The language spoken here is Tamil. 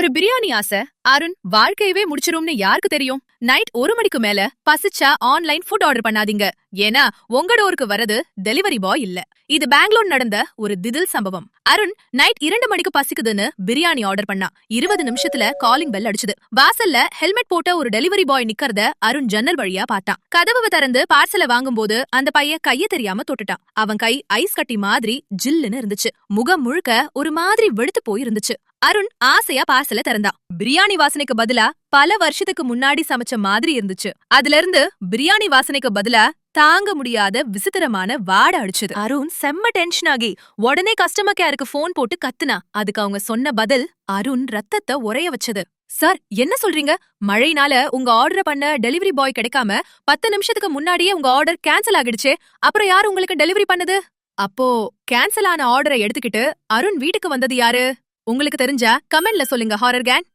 ஒரு பிரியாணி ஆசை. அருண் வாழ்க்கையவே முடிச்சிரும்னு யாருக்கு தெரியும்? நைட் ஒரு மணிக்கு மேல பசிச்சா ஆன்லைன் ஃபுட் ஆர்டர் பண்ணாதீங்க. ஏன்னா உங்க டோருக்கு வரது டெலிவரி பாய் இல்ல. இது பெங்களூர் நடந்த ஒரு திதில் சம்பவம். அருண் நைட் இரண்டு மணிக்கு பசிக்குதுன்னு பிரியாணி ஆர்டர் பண்ணா. இருபது நிமிஷத்துல காலிங் பெல் அடிச்சுது. வாசல்ல ஹெல்மெட் போட்ட ஒரு டெலிவரி பாய் நிக்கறத அருண் ஜன்னல் வழியா பார்த்தான். கதவை திறந்து பார்சலை வாங்கும்போது அந்த பையன் கைய தெரியாம தொட்டுட்டான். அவன் கை ஐஸ் கட்டி மாதிரி ஜில்லுன்னு இருந்துச்சு. முகம் முழுக்க ஒரு மாதிரி வெளுத்து போயிருந்துச்சு. அருண் ஆசையா பார்சல திறந்தான். பிரியாணி வாசனைக்கு பதிலா பல வருஷத்துக்கு முன்னாடி சமைச்ச மாதிரி இருந்துச்சு. அதுல இருந்து பிரியாணி வாசனைக்கு பதிலா தாங்க முடியாத விசித்திரமான வாட அடிச்சது. அருண் செம்ம டென்ஷன் ஆகி உடனே கஸ்டமர் கேருக்கு ஃபோன் போட்டு கத்துனா. அதுக்கு அவங்க சொன்ன பதில் அருண் ரத்தத்தை உரைய வச்சது. சார் என்ன சொல்றீங்க? மழைனால உங்க ஆர்டர் பண்ண டெலிவரி பாய் கிடைக்காம பத்து நிமிஷத்துக்கு முன்னாடியே உங்க ஆர்டர் கேன்சல் ஆகிடுச்சு. அப்புறம் யார் உங்களுக்கு டெலிவரி பண்ணது? அப்போ கேன்சல் ஆன ஆர்டரை எடுத்துக்கிட்டு அருண் வீட்டுக்கு வந்தது யாரு? உங்களுக்கு தெரிஞ்சா கமெண்ட்ல சொல்லுங்க ஹாரர் கேன்